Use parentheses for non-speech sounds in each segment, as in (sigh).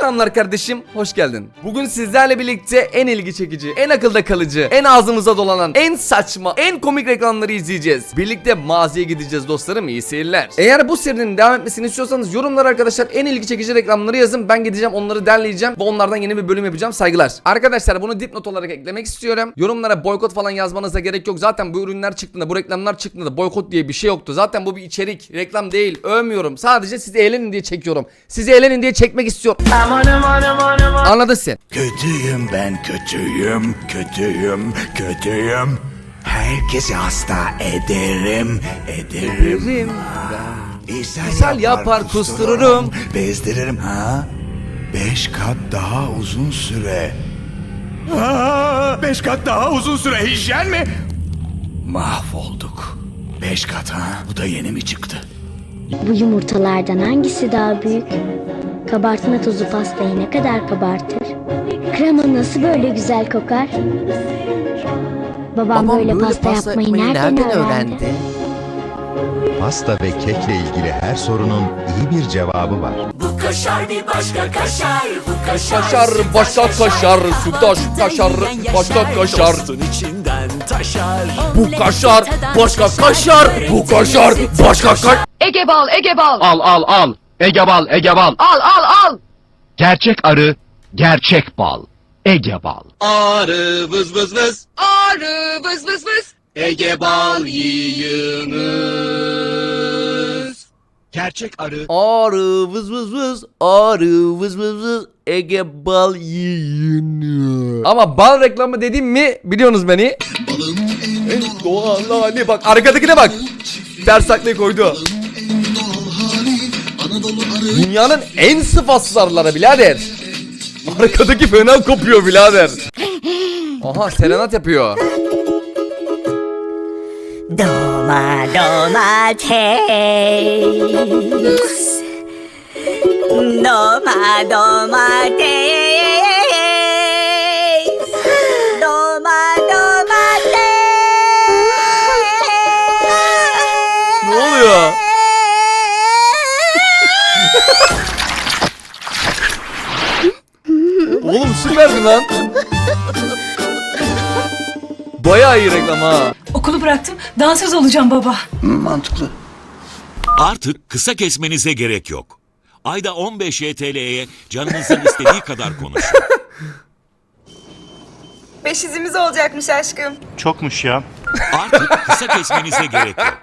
Selamlar kardeşim, hoş geldin. Bugün sizlerle birlikte en ilgi çekici, en akılda kalıcı, en ağzımıza dolanan, en saçma, en komik reklamları izleyeceğiz. Birlikte mağazaya gideceğiz dostlarım, iyi seyirler. Eğer bu serinin devam etmesini istiyorsanız yorumlara arkadaşlar en ilgi çekici reklamları yazın. Ben gideceğim onları derleyeceğim ve onlardan yeni bir bölüm yapacağım. Saygılar. Arkadaşlar bunu dipnot olarak eklemek istiyorum. Yorumlara boykot falan yazmanıza gerek yok. Zaten bu ürünler çıktığında, bu reklamlar çıktığında boykot diye bir şey yoktu. Zaten bu bir içerik, reklam değil. Övmüyorum. Sadece sizi eğlenin diye çekiyorum. Sizi eğlenin diye çekmek istiyorum. Anladın sen. Kötüyüm ben kötüyüm, kötüyüm, kötüyüm. Herkesi hasta ederim, ederim. İshal, İshal yapar, kustururum. Bezdiririm ha. Beş kat daha uzun süre. Aa, beş kat daha uzun süre hijyen mi? Mahvolduk. Beş kat ha. Bu da yeni mi çıktı? Bu yumurtalardan hangisi daha büyük? Kabartma tozu pastayı ne kadar kabartır? Krema nasıl böyle güzel kokar? Babam, böyle, pasta, yapmayı nereden, öğrendi? Pasta ve kekle ilgili her sorunun iyi bir cevabı var. Bu kaşar bir başka kaşar Bu kaşar, Kaşar, başka kaşar, Kabaktan kaşar, başka kaşar. İçinden taşar Bu kaşar, başka kaşar, bu kaşar, başka kaşar. Ege bal, Ege bal. Al al al. Ege bal, Ege bal. Al al al. Gerçek arı, gerçek bal. Ege bal. Arı vız vız vız Arı vız vız vız. Ege bal yiyiniz Gerçek arı. Arı vız vız vız, arı vız vız vız, Ege bal yiyin. Ama bal reklamı dedim mi biliyorsunuz beni. En doğal hali bak arkadakine bak. Ters taklayı koydu. Dünyanın en sıfatsız arıları birader. Arkadaki fena kopuyor birader. Aha serenat yapıyor. Doma domates Doma domates Süperdi lan. Bayağı iyi reklam ha. Okulu bıraktım. Dansöz olacağım baba. Artık kısa kesmenize gerek yok. Ayda 15 YTL'ye canınızın istediği kadar konuşun. Beş izimiz olacakmış aşkım. Çokmuş ya. Artık kısa kesmenize gerek yok.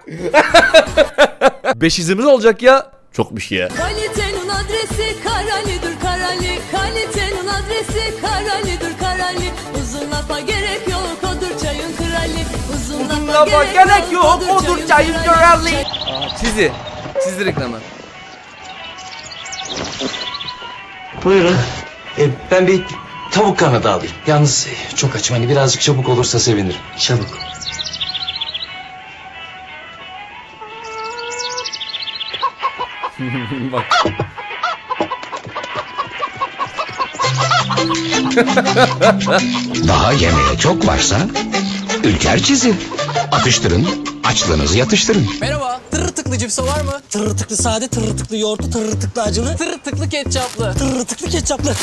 Beş izimiz olacak ya. Çokmuş ya. Kalitenin adresi Lafa gerek yok odur çayın krali. Çizi. Çizdi reklamı. Buyurun. E, ben bir tavuk kanadı alayım. Yalnız e, çok açım. Hani birazcık çabuk olursa sevinirim. Çabuk. (laughs) Bak. Daha yemeğe çok varsa Ülker çizi. Atıştırın, açlığınızı yatıştırın. Merhaba tırtıklı cipso var mı? Tırtıklı sade tırtıklı yoğurtlu tırtıklı acılı Tırtıklı ketçaplı Tırtıklı ketçaplı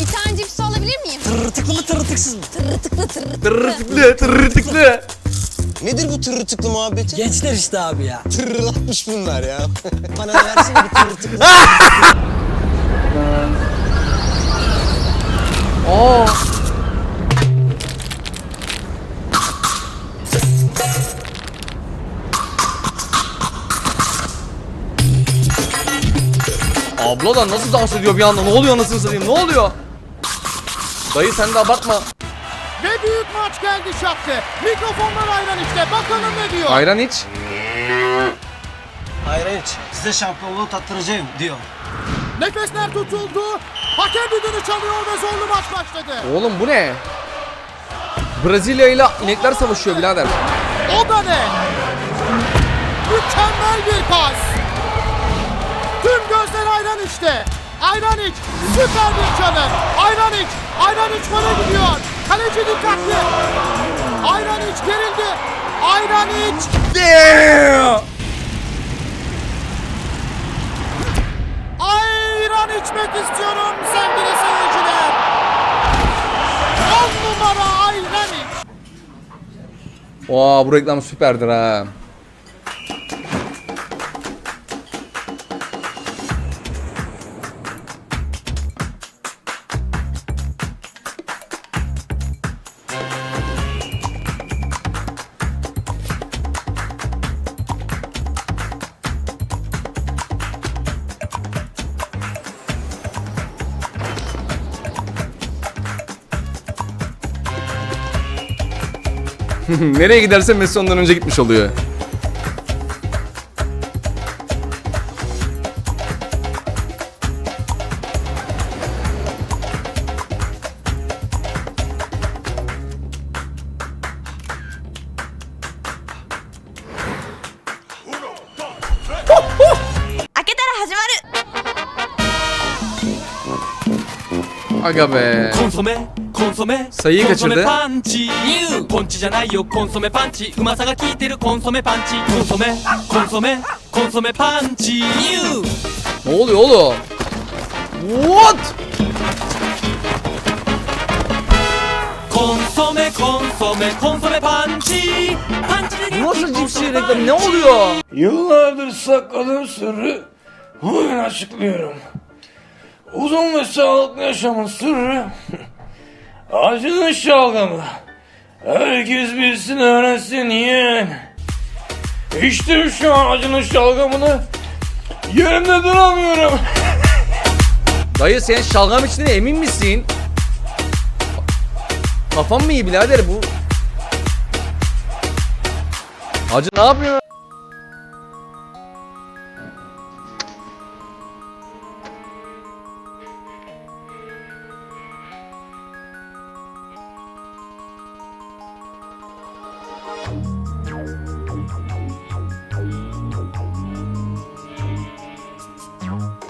Bir tane cips alabilir miyim? Tırtıklı mı tırtıksız mı? Tırtıklı tırtıklı. Tırtıklı tırtıklı. Nedir bu tırtıklı muhabbeti? Gençler işte abi ya Tırlatmış bunlar ya (laughs) Bana versene bir tırtıklı (laughs) Aa. Abla da nasıl dans ediyor bir anda? Ne oluyor nasıl satayım? Ne oluyor? Dayı sen de abartma. Ve büyük maç geldi şaptı. Mikrofonlar ayran işte. Bakalım ne diyor. Ayran iç. Hayır hiç size şampiyonluğu tattıracağım diyor Nefesler tutuldu. Hakem düdüğünü çalıyor ve zorlu maç başladı. Oğlum bu ne? Brezilya ile inekler savaşıyor birader. O da ne? Mükemmel bir pas. Tüm gözler ayran işte. Ayran iç. Süper bir çalım. Ayran iç. Ayran iç gole gidiyor. Kaleci dikkatli. Ayran iç gerildi. Ayran iç. Yeah! Ayran iç içmek istiyorum sevgili seyirciler. 10 numara ayran iç. Oo bu reklam süperdir ha. (laughs) Nereye giderse Messi ondan önce gitmiş oluyor. Aga be. コ ンソメコンソメ Sayıyı コンソメ kaçırdı. パンチニューポンチじゃないよコンソメパンチうまさが効いてるコンソメパンチコンソメコンソメコンソメパンチニュー Ne oluyor oğlum? What? コンソメコンソメコンソメパンチパンチで Bu nasıl cipsi reklamı ne oluyor? Yıllardır sakladığım sırrı bugün açıklıyorum. Uzun ve sağlıklı yaşamın sırrı acının şalgamı. Herkes bilsin öğrensin yeğen. İçtim şu an acının şalgamını. Yerimde duramıyorum. Dayı sen şalgam içtiğine emin misin? Kafam mı iyi birader bu? Hacı ne yapıyor? Bye.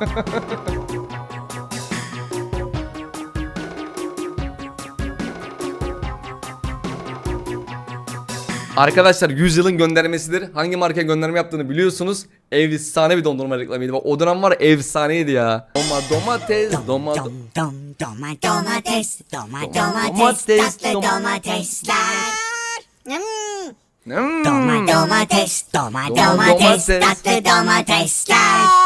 (laughs) Arkadaşlar 100 yılın göndermesidir. Hangi marka gönderme yaptığını biliyorsunuz. Efsane bir dondurma reklamıydı. Bak o dönem var ya, efsaneydi ya. Doma domates, doma do- Dom dom doma domates, doma Domates, domates, tatlı dom- domatesler. Hmm. Hmm. Doma domates, doma Doma domates, domates. tatlı domatesler.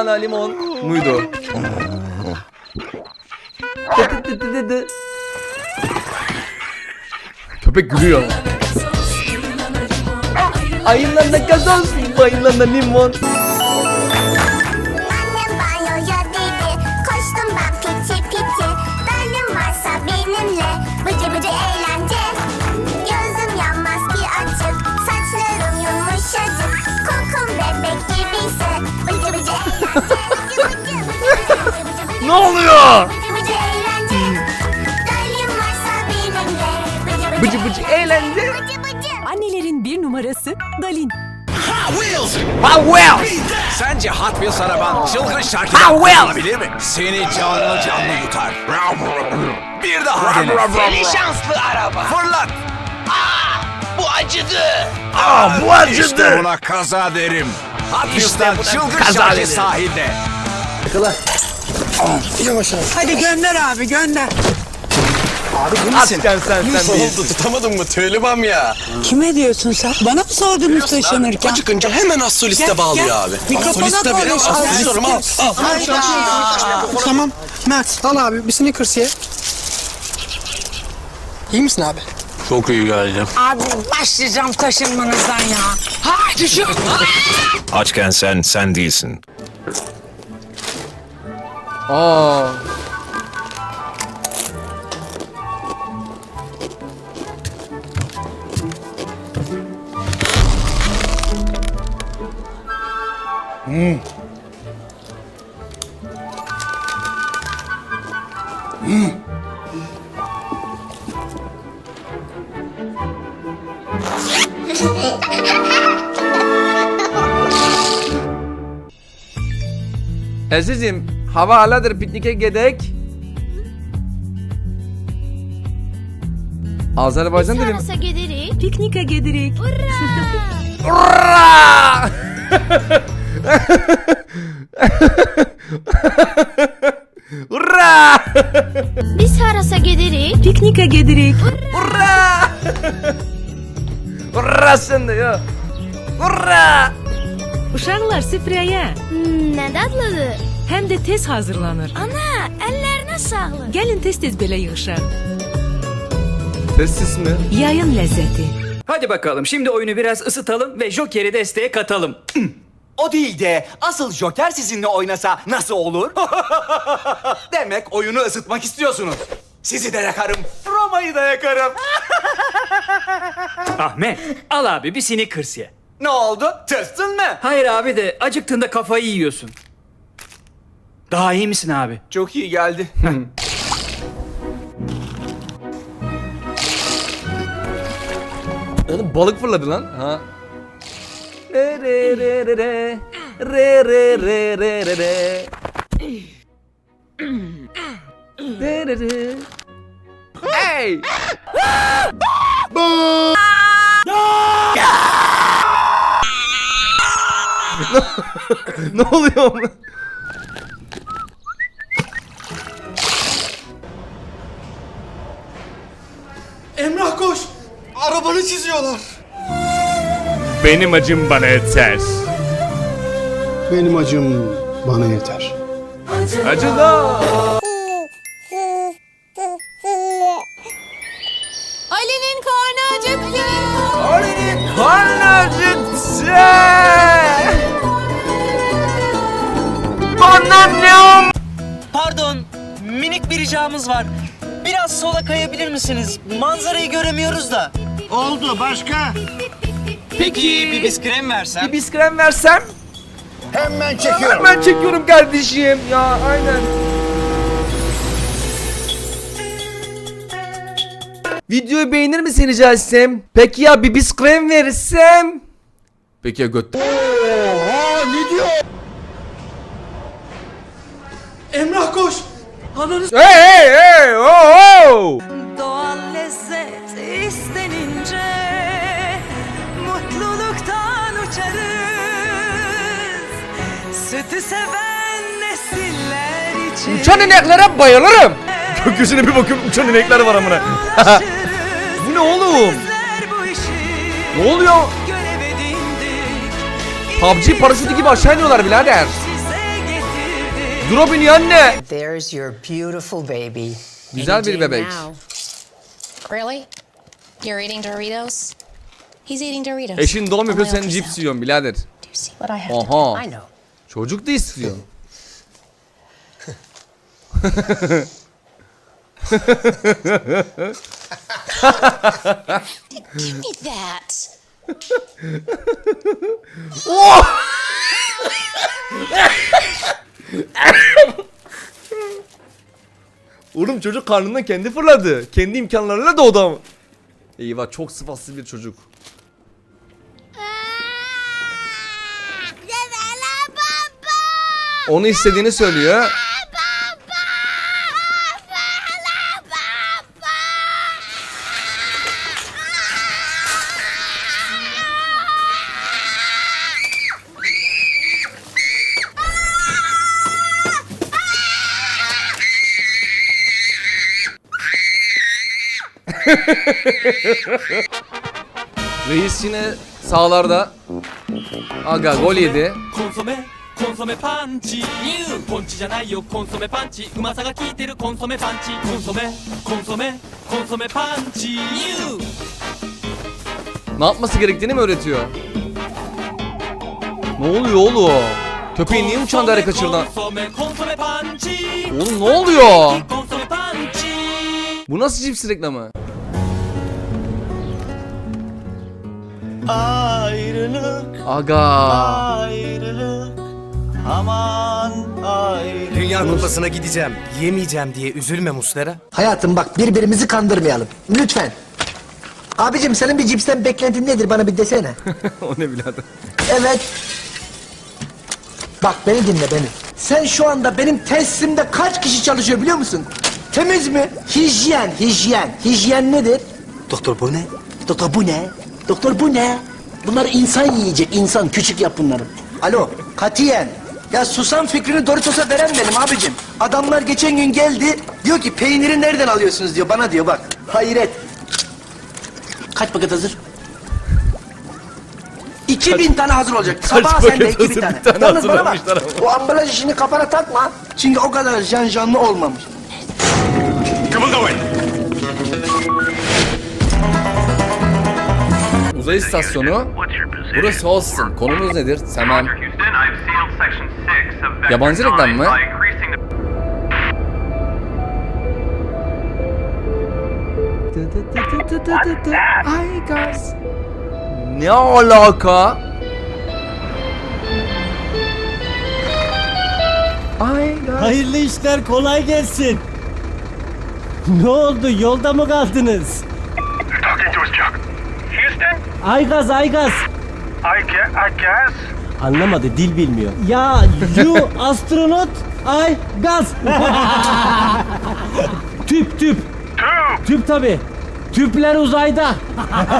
Bayılana limon. muydu? Köpek gülüyor. Ayılarına gazoz, bayılarına limon. Ne oluyor? Bıcı bıcı eğlence Annelerin bir numarası Dalin. Ha well. Sence Hot Wheels araban çılgın şarkı Ha, well. olabilir mi? Seni canlı canlı yutar. Bir daha dene. Seni şanslı araba. Fırlat. bu İşte acıdı. buna kaza derim. Hot Wheels'tan çılgın şarkı derim. sahilde. Hadi gönder abi gönder. Açken sen sen değilsin. tutamadın mı Tölibam ya? Kime diyorsun sen? Bana mı sordunuz taşınırken? Acıkınca hemen az soliste Gel, bağlıyor gel. abi. Mikrofona konuş. Al, al. Hayda. Tamam. Mert al abi bir sneakers ye. İyi misin abi? Çok iyi geldim. Abi başlayacağım taşınmanızdan ya. Haydi şu. Açken sen, sen değilsin. Aa. (laughs) Azizim, hava haladır piknike gidek. Azerbaycan dedim. giderik. Piknika gedirik. Urra! (laughs) Urra! Biz harasa giderik. Piknika gedirik. Urra! Urra de ya. Urra! Uşaqlar süfrəyə. Hmm, ne tatlıdır. Həm də tez hazırlanır. Ana, ellerine sağlık. Gəlin tez-tez belə yığışaq. Sessiz mi? Yayın ləzzəti. Hadi bakalım şimdi oyunu biraz ısıtalım ve Joker'i desteğe katalım. O değil de asıl Joker sizinle oynasa nasıl olur? (laughs) Demek oyunu ısıtmak istiyorsunuz. Sizi de yakarım. Roma'yı da yakarım. (laughs) Ahmet al abi bir Snickers ye. ne oldu? Tırstın mı? Hayır abi de acıktığında kafayı yiyorsun. Daha iyi misin abi? Çok iyi geldi. Oğlum balık fırladı lan. Ha. Re re re re re. Re re re re re re. Re re re. Hey! (laughs) ne oluyor? (laughs) Arabanı çiziyorlar. Benim acım bana yeter. Benim acım bana yeter. Acı da. Ali'nin karnı acıktı. Ali'nin karnı acıktı. Bana ne o? Pardon minik bir ricamız var. Biraz sola kayabilir misiniz? Manzarayı göremiyoruz da. Oldu başka? Peki bir biskrem versem? Bir biskrem versem? Hemen çekiyorum. Hemen çekiyorum kardeşim ya aynen. Videoyu beğenir misin rica etsem? Peki ya bir biskrem versem? Peki ya göt. Emrah koş. Hey hey hey oh oh. Doğal lezzet istenince mutluluktan uçarız. Sütü seven nesiller için. Uçan ineklere bayılırım. (laughs) Gökyüzüne bir bakıyorum uçan inekler var amına. (laughs) Bu ne oğlum? Ne oluyor? PUBG paraşütü gibi aşağı iniyorlar birader. Dura biniyor anne. There's your beautiful baby. Güzel bir bebek. Really? You're eating Doritos? He's eating Doritos. Eşin doğum yapıyor sen cips yiyorsun birader. Do you see what I have Oha. I know. Çocuk da istiyor. (laughs) Give me that. Oğlum çocuk karnından kendi fırladı. Kendi imkanlarıyla doğdu ama. Eyvah çok sıfatsız bir çocuk. Onu istediğini söylüyor. Reis yine sağlarda. Aga gol yedi. コンソメコンソメパンチニューポンチじゃないよコンソメパンチうまさが効いてるコンソメパンチコンソメコンソメコンソメパンチニュー Ne yapması gerektiğini mi öğretiyor? Ne oluyor oğlum? Köpeği niye uçan daire kaçırdı? コンソメコンソメパンチ Oğlum ne oluyor? コンソメパンチ Bu nasıl cips reklamı? Ayrılık, Aga. ayrılık. Aman ayrılık. Dünya Kupası'na gideceğim. Yemeyeceğim diye üzülme Muslera. Hayatım bak birbirimizi kandırmayalım. Lütfen. Abicim senin bir cipsten beklentin nedir bana bir desene. (laughs) o ne birader? Evet. Bak beni dinle beni. Sen şu anda benim tesisimde kaç kişi çalışıyor biliyor musun? Temiz mi? Hijyen, hijyen. Hijyen nedir? Doktor bu ne? Doktor bu ne? Doktor bu ne? Bunlar insan yiyecek, insan. Küçük yap bunları. Alo, katiyen. Ya susam fikrini Doritos'a veren benim abicim. Adamlar geçen gün geldi, diyor ki peyniri nereden alıyorsunuz diyor, bana diyor bak. Hayret. Kaç paket hazır? 2000 tane hazır olacak. Sabah paket sende 2000 hazır? tane. Bir tane Yalnız bana bak. hazırlamışlar ama. O ambalaj işini kafana takma. Çünkü o kadar can canlı olmamış. Uzay istasyonu. Burası olsun. Konumuz nedir? Tamam. Yabancı reklam mı? Ay gaz. Ne alaka? Ay gaz. Hayırlı işler kolay gelsin. Ne oldu yolda mı kaldınız? Aygaz Aygaz. Anlamadı dil bilmiyor. Ya you (laughs) astronot ay gaz. (laughs) tüp tüp. Tüp tabi. Tüpler uzayda.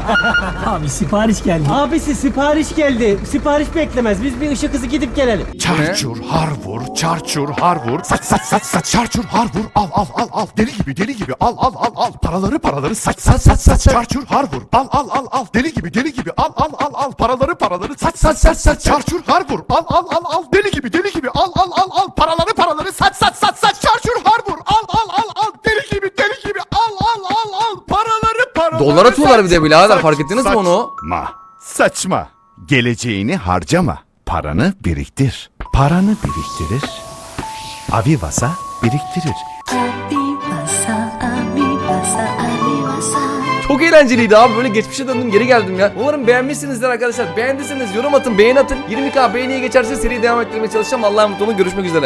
(laughs) Abi sipariş geldi. Abisi sipariş geldi. Sipariş beklemez. Biz bir ışık hızı gidip gelelim. Çarçur harvur, çarçur harvur, saç saç saç saç. Çarçur harvur, al al al al, deli gibi deli gibi, al al al al, paraları paraları. Saç. Saç saç saç. Çarçur harvur, al al al al, deli gibi deli gibi, al al al al, paraları paraları. Saç saç saç saç. Çarçur harvur, al al al al, deli gibi deli gibi, al al al al, paraları paraları. Saç saç saç saç Dolar atıyorlar bir de birader, saç, fark ettiniz mi saç. onu? Saçma. Saçma. Geleceğini harcama. Paranı biriktir. Paranı biriktirir. Avivasa biriktirir. Çok eğlenceliydi abi böyle geçmişe döndüm geri geldim ya. Umarım beğenmişsinizdir arkadaşlar. Beğendiyseniz yorum atın beğeni atın. 20k beğeniye geçerse seri devam ettirmeye çalışacağım. Allah'a emanet olun görüşmek üzere.